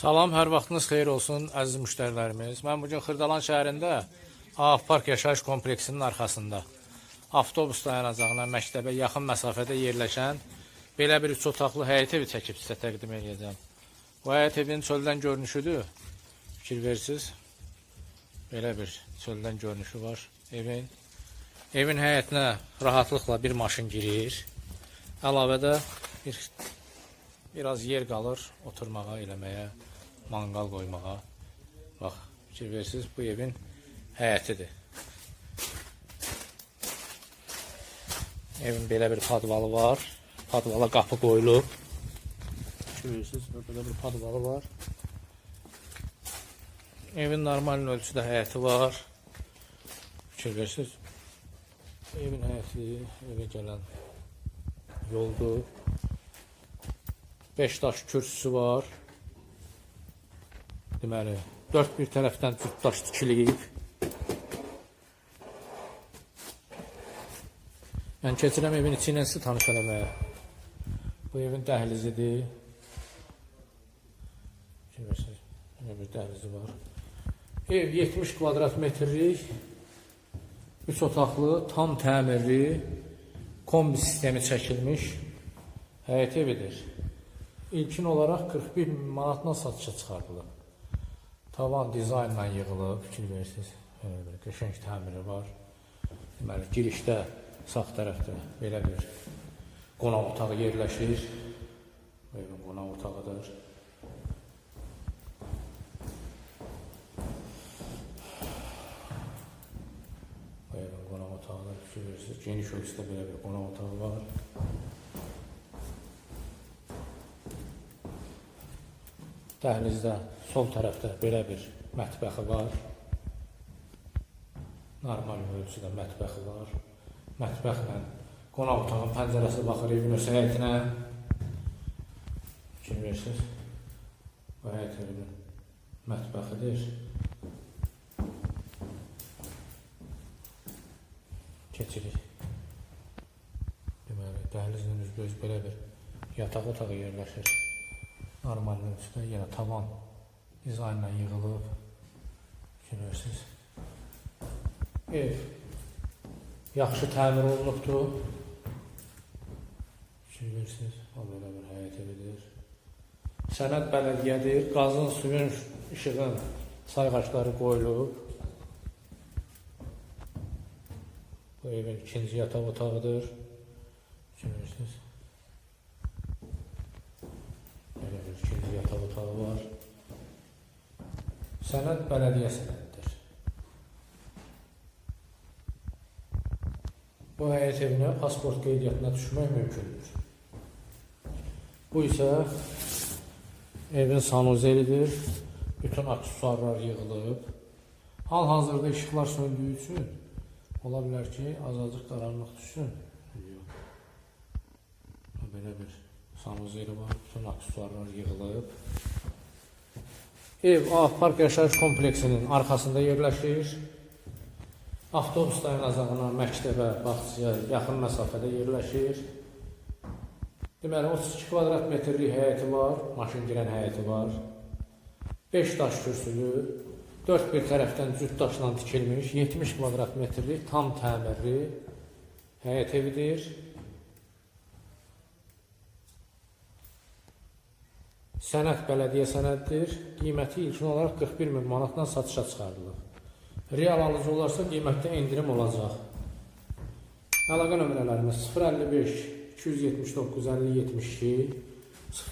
Salam, hər vaxtınız xeyir olsun əziz müştərilərimiz. Mən bugün Xırdalan şəhərində AF Park yaşayış kompleksinin arxasında avtobus dayanacağına, məktəbə yaxın məsafədə yerləşən belə bir üç otaqlı həyət evi çəkib sizə təqdim edəcəm. Bu həyət evinin çöldən görünüşüdür. Fikir versiniz. Belə bir çöldən görünüşü var evin. Evin həyətinə rahatlıqla bir maşın girir. Əlavədə bir biraz yer qalır oturmağa, eləməyə, manqal qoymağa. Bax, fikir versiniz, bu evin həyətidir. Evin belə bir padvalı var. Padvala qapı qoyulub. Fikir versiniz, belə bir padvalı var. Evin normal ölçüdə həyəti var. Fikir versiniz. Evin həyəti, evə gələn yoldur. 5 daş kürsüsü var. Deməli, dörd bir tərəfdən cüt daş tikiliyib. Mən keçirəm evin içi ilə sizi tanış eləməyə. Bu evin dəhlizidir. Görürsünüz, belə bir dəhlizi var. Ev 70 kvadrat metrlik, 3 otaqlı, tam təmirli, kombi sistemi çəkilmiş həyət evidir. İlkin olaraq 41 min manatla satışa çıxardılıb. Tavan dizaynla yığılıb, fikir verirsiniz. Qəşəng təmiri var. Deməli, girişdə sağ tərəfdə belə bir qonaq otağı yerləşir. Evin qonaq otağıdır. Evin qonaq otağıdır, fikir verirsiniz. Geniş ölçüdə belə bir qonaq otağı var. Dəhlizdə sol tərəfdə belə bir mətbəxi var. Normal ölçüdə mətbəxi var. Mətbəxlə qonaq otağının pəncərəsi baxır evin öz həyətinə. Fikir verirsiniz. Bu həyət evinin mətbəxidir. Keçirik. Deməli, dəhlizin üzbəüz belə bir yataq otağı yerləşir. Normal ölçüdə yenə tavan dizaynla yığılıb. Görürsünüz. Ev yaxşı təmir olunubdur. Görürsünüz. Belə bir həyət evidir. Sənəd bələdiyyədir. Qazın, suyun, işığın sayğaçları qoyulub. Bu evin ikinci yataq otağıdır. Görürsünüz. Belə bir ikinci yataq otağı var. Sənəd bələdiyyə sənədidir. Bu həyət evinə pasport qeydiyyatına düşmək mümkündür. Bu isə evin sanuzelidir. Bütün aksesuarlar yığılıb. Hal-hazırda işıqlar söndüyü üçün ola bilər ki, azacıq qaranlıq düşsün. Yox. Belə bir sanuzeli var, bütün aksesuarlar yığılıb. Ev A Park Yaşayış Kompleksinin arxasında yerləşir. Avtobus dayanacağına, məktəbə, bağçaya yaxın məsafədə yerləşir. Deməli 32 kvadrat metrlik həyəti var, maşın girən həyəti var. 5 daş kürsülü, 4 bir tərəfdən cüt daşla tikilmiş 70 kvadrat metrlik tam təmirli həyət evidir. Sənəd bələdiyyə sənəddir. Qiyməti ilkin olaraq 41 min manatdan satışa çıxardılıb. Real alıcı olarsa qiymətdə endirim olacaq. Əlaqə nömrələrimiz 055 279 50 72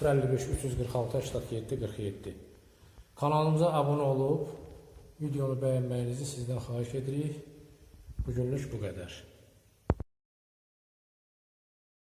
055 346 87 47. Kanalımıza abunə olub videonu bəyənməyinizi sizdən xahiş edirik. Bugünlük bu qədər.